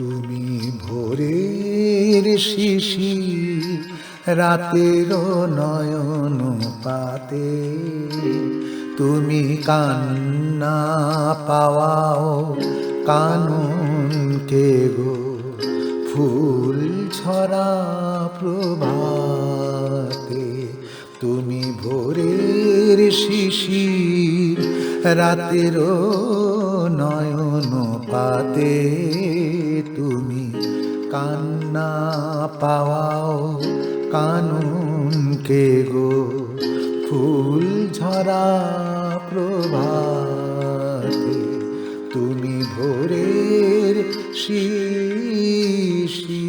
তুমি ভোরের শিশি রাতের নয়ন পাতে তুমি কান্না পাওয়াও কানুন কে গো, ফুল ছড়া প্রভাতে। তুমি ভোরের শিশির রাতের নয়ন পাতে তুমি কান্না পাওয়াও কানুন কে গো। ফুল ঝরা প্রভাতে তুমি ভোরের শিশির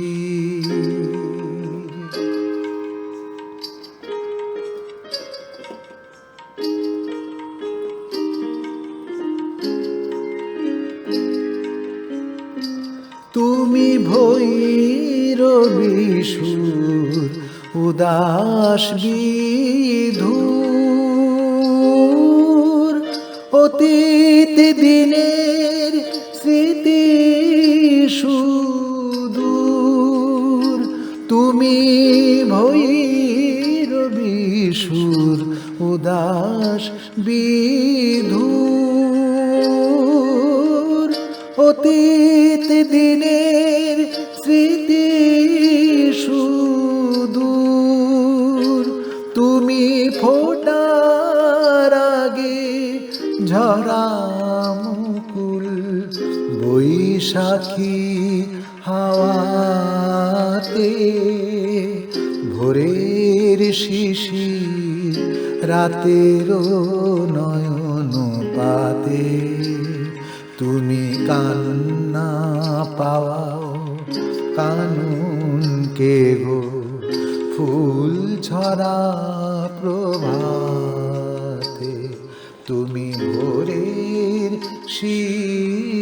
তুমি ভৈরবী উদাস বিধুর। অতীত দিনের স্মৃতি সুদূর, তুমি ভৈরবী সুর, উদাস বিধুর। অতীত দিনের ফোটার আগে ঝরা বৈশাখী হাওয়াতে ভোরের শিশি রাতের নয়ন পাতে। তুমি কান্না পাওয়াও কানুন কে গো, ফুল ছড়া প্রভাতে তুমি ভোরের শিশির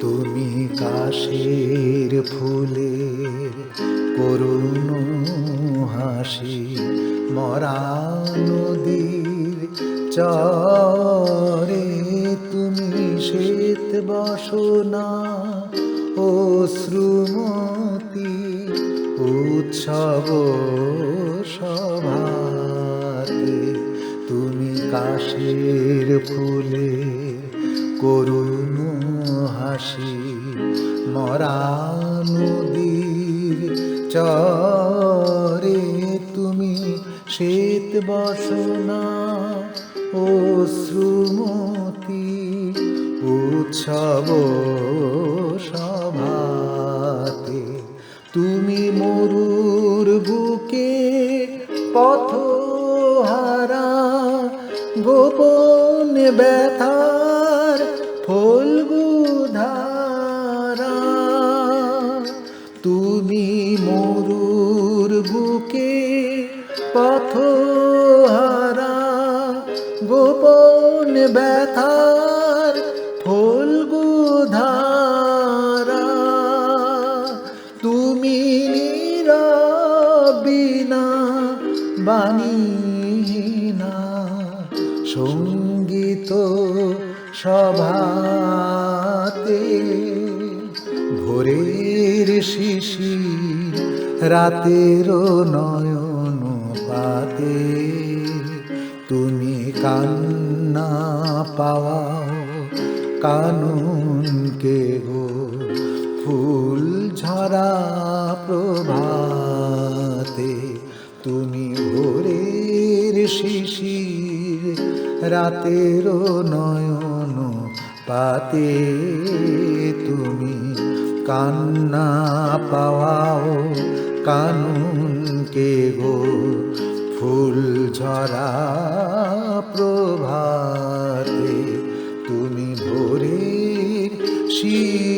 তুমি কাশের ফুলে করুণ হাসি মরা নদীর চরে তুমি শ্বেত বসনা ও শ্রুমতি উৎসব সভাতে তুমি কাশের ফুলে করুণ হাসি, মরা নদীর চরে তুমি শ্বেত বসনা ও শ্রুমতি উৎসব সভাতে তুমি মরুর বুকে পথহারা গোপন ব্যথার ফলগুধারা। তুমি মরুর বুকে বাণীনা সংগীত সভাতে ভোরের শিশি, রাতের নয়ন পাতে। তুমি কান্না পাওয়াও কানুন কে ফুল ঝরা প্রভাতে তুমি ভোরের শিশির রাতের নয়ন পাতে তুমি কান্না পাওয়াও কানুন কে গো, ফুল ঝরা প্রভাতে তুমি ভোরের শী